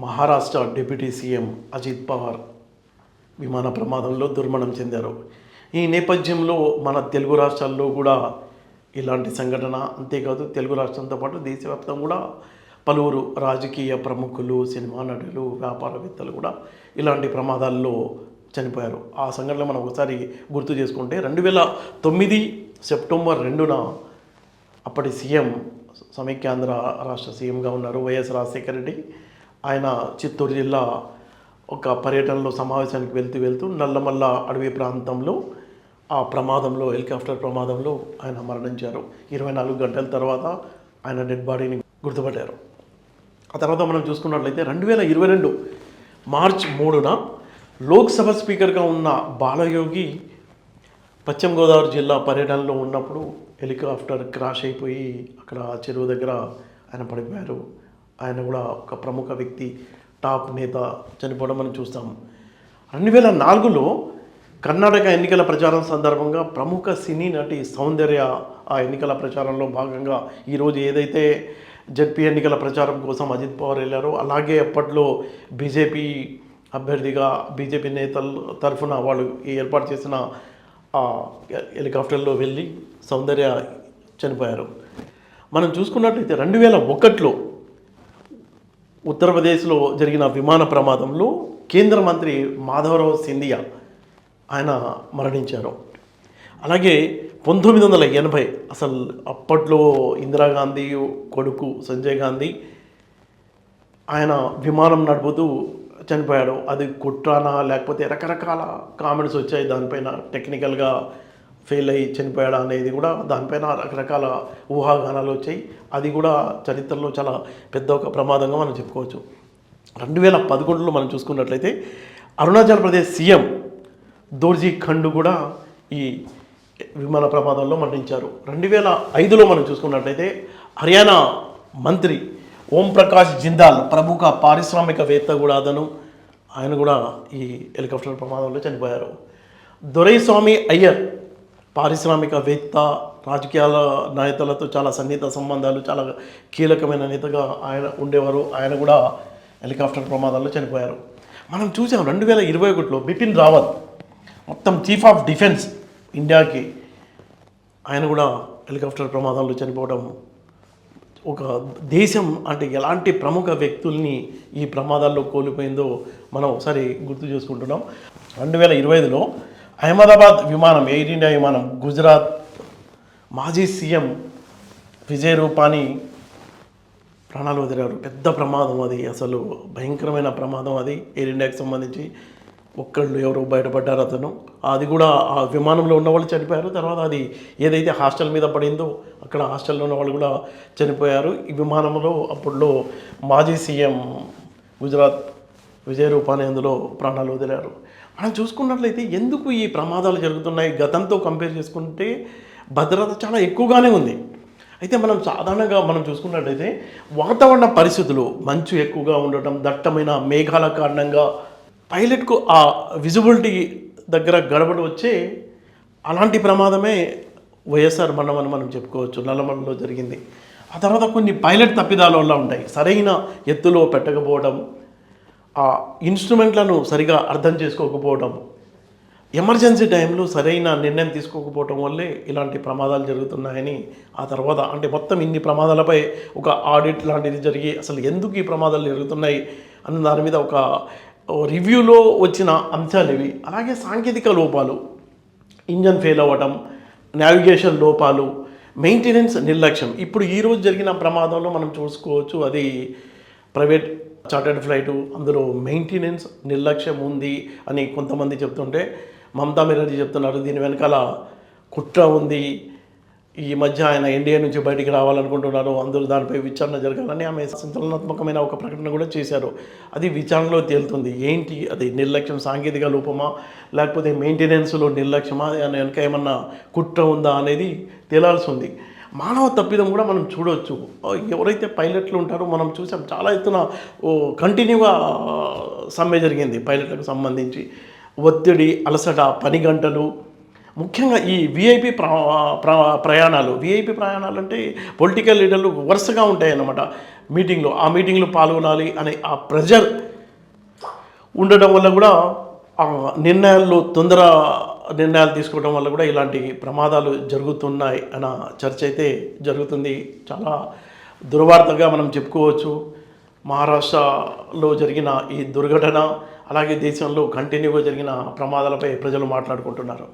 Maharashtra deputy CM Ajit Pawar విమాన ప్రమాదంలో దుర్మరణం చెందారు. ఈ నేపథ్యంలో మన తెలుగు రాష్ట్రాల్లో కూడా ఇలాంటి సంఘటన అంతేకాదు తెలుగు రాష్ట్రంతో పాటు దేశవ్యాప్తం కూడా పలువురు రాజకీయ ప్రముఖులు సినిమా నటులు వ్యాపారవేత్తలు కూడా ఇలాంటి ప్రమాదాల్లో చనిపోయారు. ఆ సంఘటన మనం ఒకసారి గుర్తు చేసుకుంటే రెండు వేల తొమ్మిది సెప్టెంబర్ రెండున అప్పటి సీఎం సమైక్యాంధ్ర రాష్ట్ర సీఎంగా ఉన్నారు వైఎస్ రాజశేఖర రెడ్డి. ఆయన చిత్తూరు జిల్లా ఒక పర్యటనలో సమావేశానికి వెళ్తూ వెళ్తూ నల్లమల్ల అడవి ప్రాంతంలో ఆ ప్రమాదంలో హెలికాప్టర్ ప్రమాదంలో ఆయన మరణించారు. ఇరవై నాలుగు గంటల తర్వాత ఆయన డెడ్ బాడీని గుర్తుపట్టారు. ఆ తర్వాత మనం చూసుకున్నట్లయితే రెండు వేల ఇరవై రెండు మార్చ్ మూడున లోక్సభ స్పీకర్గా ఉన్న బాలయోగి పశ్చిమ గోదావరి జిల్లా పర్యటనలో ఉన్నప్పుడు హెలికాప్టర్ క్రాష్ అయిపోయి అక్కడ చెరువు దగ్గర ఆయన పడిపోయారు. ఆయన కూడా ఒక ప్రముఖ వ్యక్తి టాప్ నేత చనిపోవడం మనం చూస్తాం. రెండు వేల నాలుగులో కర్ణాటక ఎన్నికల ప్రచారం సందర్భంగా ప్రముఖ సినీ నటి సౌందర్య ఆ ఎన్నికల ప్రచారంలో భాగంగా ఈరోజు ఏదైతే జడ్పీ ఎన్నికల ప్రచారం కోసం అజిత్ పవార్ వెళ్ళారో అలాగే అప్పట్లో బీజేపీ అభ్యర్థిగా బీజేపీ నేతల తరఫున వాళ్ళు ఏర్పాటు చేసిన ఆ హెలికాప్టర్లో వెళ్ళి సౌందర్య చనిపోయారు. మనం చూసుకున్నట్లయితే రెండు వేల ఒకటిలో ఉత్తరప్రదేశ్లో జరిగిన విమాన ప్రమాదంలో కేంద్ర మంత్రి మాధవరావు సింధియా ఆయన మరణించారు. అలాగే పంతొమ్మిది వందల ఎనభై అసలు అప్పట్లో ఇందిరాగాంధీ కొడుకు సంజయ్ గాంధీ ఆయన విమానం నడుపుతూ చనిపోయాడు. అది కుట్రానా లేకపోతే రకరకాల కామెంట్స్ వచ్చాయి. దానిపైన టెక్నికల్గా ఫెయిల్ అయ్యి చనిపోయాడా అనేది కూడా దానిపైన రకరకాల ఊహాగానాలు వచ్చాయి. అది కూడా చరిత్రలో చాలా పెద్ద ఒక ప్రమాదంగా మనం చెప్పుకోవచ్చు. రెండు వేల పదకొండులో మనం చూసుకున్నట్లయితే అరుణాచల్ ప్రదేశ్ సీఎం దోర్జీ ఖండు కూడా ఈ విమాన ప్రమాదంలో మరణించారు. రెండు వేల ఐదులో మనం చూసుకున్నట్లయితే హర్యానా మంత్రి ఓం ప్రకాష్ జిందాల్ ప్రముఖ పారిశ్రామికవేత్త కూడా అతను ఆయన కూడా ఈ హెలికాప్టర్ ప్రమాదంలో చనిపోయారు. దొరైస్వామి అయ్యర్ పారిశ్రామికవేత్త రాజకీయాల నేతలతో చాలా సన్నిహిత సంబంధాలు చాలా కీలకమైన నేతగా ఆయన ఉండేవారు. ఆయన కూడా హెలికాప్టర్ ప్రమాదాల్లో చనిపోయారు. మనం చూసాం రెండు వేల ఇరవై ఒకటిలో బిపిన్ రావత్ మొత్తం చీఫ్ ఆఫ్ డిఫెన్స్ ఇండియాకి ఆయన కూడా హెలికాప్టర్ ప్రమాదంలో చనిపోవడం ఒక దేశం అంటే ఎలాంటి ప్రముఖ వ్యక్తుల్ని ఈ ప్రమాదాల్లో కోల్పోయిందో మనం ఒకసారి గుర్తు చేసుకుంటున్నాం. రెండు వేల ఇరవై ఐదులో అహ్మదాబాద్ విమానం ఎయిర్ ఇండియా విమానం గుజరాత్ మాజీ సీఎం విజయ్ రూపాని ప్రాణాలు వదిలారు. పెద్ద ప్రమాదం అది. అసలు భయంకరమైన ప్రమాదం అది. ఎయిర్ ఇండియాకి సంబంధించి ఒక్కళ్ళు ఎవరు బయటపడ్డారు అతను. అది కూడా ఆ విమానంలో ఉన్న వాళ్ళు చనిపోయారు. తర్వాత అది ఏదైతే హాస్టల్ మీద పడిందో అక్కడ హాస్టల్లో ఉన్న వాళ్ళు కూడా చనిపోయారు. ఈ విమానంలో అప్పుడులో మాజీ సీఎం గుజరాత్ విజయ రూపానీ అందులో ప్రాణాలు వదిలారు. మనం చూసుకున్నట్లయితే ఎందుకు ఈ ప్రమాదాలు జరుగుతున్నాయి? గతంతో కంపేర్ చేసుకుంటే భద్రత చాలా ఎక్కువగానే ఉంది. అయితే మనం సాధారణంగా మనం చూసుకున్నట్లయితే వాతావరణ పరిస్థితులు మంచు ఎక్కువగా ఉండటం దట్టమైన మేఘాల కారణంగా పైలట్కు ఆ విజిబిలిటీ దగ్గర గడబడి వచ్చే అలాంటి ప్రమాదమే వైఎస్ఆర్ మరణం అని మనం చెప్పుకోవచ్చు. నల్లమలలో జరిగింది. ఆ తర్వాత కొన్ని పైలట్ తప్పిదాల వల్ల ఉంటాయి. సరైన ఎత్తులో పెట్టకపోవడం ఆ ఇన్స్ట్రుమెంట్లను సరిగా అర్థం చేసుకోకపోవడం ఎమర్జెన్సీ టైంలో సరైన నిర్ణయం తీసుకోకపోవటం వల్లే ఇలాంటి ప్రమాదాలు జరుగుతున్నాయని ఆ తర్వాత అంటే మొత్తం ఇన్ని ప్రమాదాలపై ఒక ఆడిట్ లాంటిది జరిగి అసలు ఎందుకు ఈ ప్రమాదాలు జరుగుతున్నాయి అన్న దాని మీద ఒక రివ్యూలో వచ్చిన అంశాలు ఇవి. అలాగే సాంకేతిక లోపాలు ఇంజన్ ఫెయిల్ అవ్వటం నావిగేషన్ లోపాలు మెయింటెనెన్స్ నిర్లక్ష్యం. ఇప్పుడు ఈరోజు జరిగిన ప్రమాదంలో మనం చూసుకోవచ్చు అది ప్రైవేట్ చార్టర్డ్ ఫ్లైటు అందులో మెయింటెనెన్స్ నిర్లక్ష్యం ఉంది అని కొంతమంది చెప్తుంటే మమతా బెనర్జీ చెప్తున్నారు దీని వెనకాల కుట్ర ఉంది. ఈ మధ్య ఆయన ఎన్డీఏ నుంచి బయటికి రావాలనుకుంటున్నారు. అందరూ దానిపై విచారణ జరగాలని ఆమె సంచలనాత్మకమైన ఒక ప్రకటన కూడా చేశారు. అది విచారణలో తేలుతుంది. ఏంటి? అది నిర్లక్ష్యం సాంకేతిక లోపమా? లేకపోతే మెయింటెనెన్స్లో నిర్లక్ష్యమా? వెనక ఏమన్నా కుట్ర ఉందా? అనేది తేలాల్సి ఉంది. మానవ తప్పిదం కూడా మనం చూడవచ్చు. ఎవరైతే పైలట్లు ఉంటారో మనం చూసాం చాలా ఎత్తున కంటిన్యూగా సమ్మె జరిగింది పైలట్లకు సంబంధించి. ఒత్తిడి అలసట పని గంటలు. ముఖ్యంగా ఈ విఐపి ప్ర- ప్రయాణాలు. విఐపి ప్రయాణాలు అంటే పొలిటికల్ లీడర్లు వరుసగా ఉంటాయి అన్నమాట మీటింగ్లో ఆ మీటింగ్లో పాల్గొనాలి అనే ఆ ప్రెజర్ ఉండడం వల్ల కూడా నిర్ణయాల్లో తొందర నిర్ణయాలు తీసుకోవడం వల్ల కూడా ఇలాంటి ప్రమాదాలు జరుగుతున్నాయి అన్న చర్చ అయితే జరుగుతుంది. చాలా దుర్వార్తగా మనం చెప్పుకోవచ్చు. మహారాష్ట్రలో జరిగిన ఈ దుర్ఘటన అలాగే దేశంలో కంటిన్యూగా జరిగిన ప్రమాదాలపై ప్రజలు మాట్లాడుకుంటున్నారు.